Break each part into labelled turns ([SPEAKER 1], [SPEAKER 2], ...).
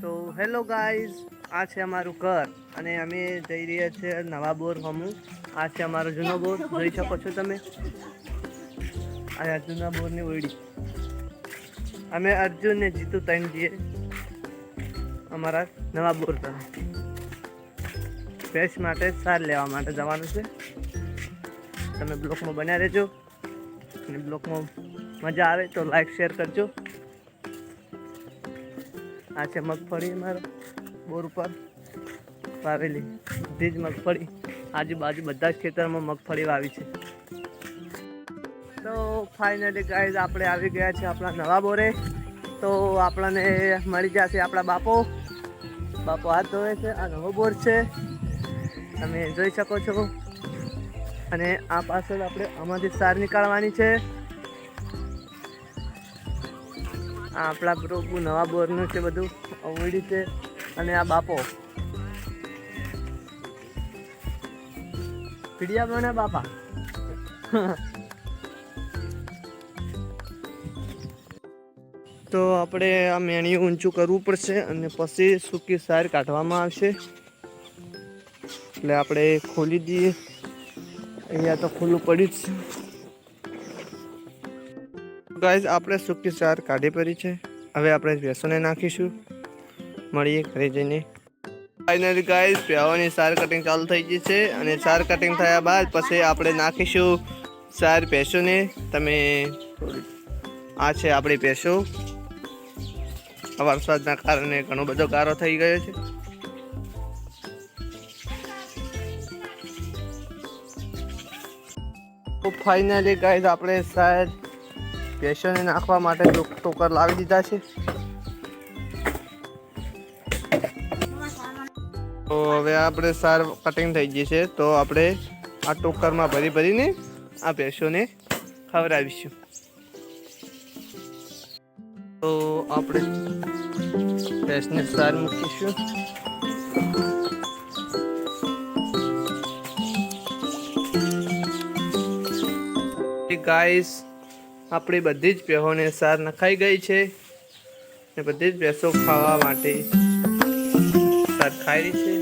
[SPEAKER 1] તો hello guys આ છે અમારું ઘર અને અમે જઈ રહ્યા છીએ નવા બોર હમું. આ છે અમારો જૂનો બોર. જોઈ શકો છો તમે. આ જૂના બોરની ઓળી અમે અર્જુન ને જીતુ ત્રણ જઈએ અમારા નવા બોર તરફ ફ્રેશ માટે સાર લેવા માટે જવાનું છે. તમે બ્લોકમાં બન્યા રહેજો. અને બ્લોકમાં મજા આવે તો લાઈક શેર કરજો. આ છે મગફળી મારા બોર ઉપર વાવેલી. બધી જ મગફળી. આજુબાજુ બધા જ ખેતરમાં મગફળી વાવી છે. તો ફાઇનલી ગાઈઝ આપણે આવી ગયા છે આપણા નવા બોરે. તો આપણને મળી જશે આપણા બાપો. બાપો હાથ ધોવે છે, આ નવો બોર છે. તમે જોઈ શકો છો. અને આ પાછળ આપણે આમાંથી સાર નીકાળવાની છે. આપણા પ્રભુ નવા બોરનું છે બધું અવળી છે. અને આ બાપો. પીડિયા બને બાપા. તો આપણે આ મેણિયું ઊંચું કરવું પડશે અને પછી સૂકી સાર કાઢવામાં આવશે. એટલે આપણે ખોલી દઈએ. અહીંયા તો ખુલ્લું પડ્યું જ છે. ગાઈઝ, આપણે સૂકી સાર કાઢી પડી છે. હવે આપણે ભેંસોને નાખીશું. મળીએ ઘરે જઈને. ફાઇનલી ગાઈઝ, પ્યાવાની સાર કટિંગ ચાલુ થઈ ગઈ છે અને સાર કટિંગ થયા બાદ પછી આપણે નાખીશું સાર ભેંસોને. તમે આ છે આપણી ભેંસો. વરસાદના કારણે ઘણો બધો ગારો થઈ ગયો છે. ફાઇનલી ગાઈઝ, આપણે સાર ભેંસોને નાખવા માટે ટોકર લાવી દીધા છે. તો હવે આપણે સાર કટિંગ થઈ ગઈ છે, તો આપણે આ ટોકરમાં ભરી ભરીને આ ભેંસોને ખવડાવીશું. તો આપણે ભેંસને સાર મૂકીશું. ગાઈસ આપણી બધી જ ભેંસોને સાર નખાઈ ગઈ છે ને બધી જ ભેંસો ખાવા માટે સાર ખાઈ રહી છે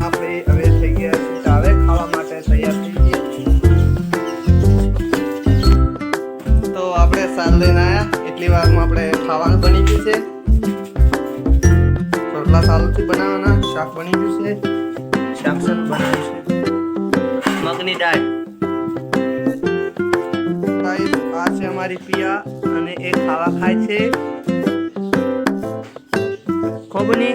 [SPEAKER 1] આપણે હવે થઈ ગયા ખાવા માટે તૈયાર તો આપણે સાર લઈને આવ્યા એટલી વારમાં આપણે ખાવાનું બની ગયું છે. રોટલા સાલુથી બનાવવાના, શાક બની ગયું છે. શાક સારું બનાવ્યું છે મગની દાળ ગાઈસ આ છે અમારી પિયા અને એ ખાવા ખાય છે ખોબની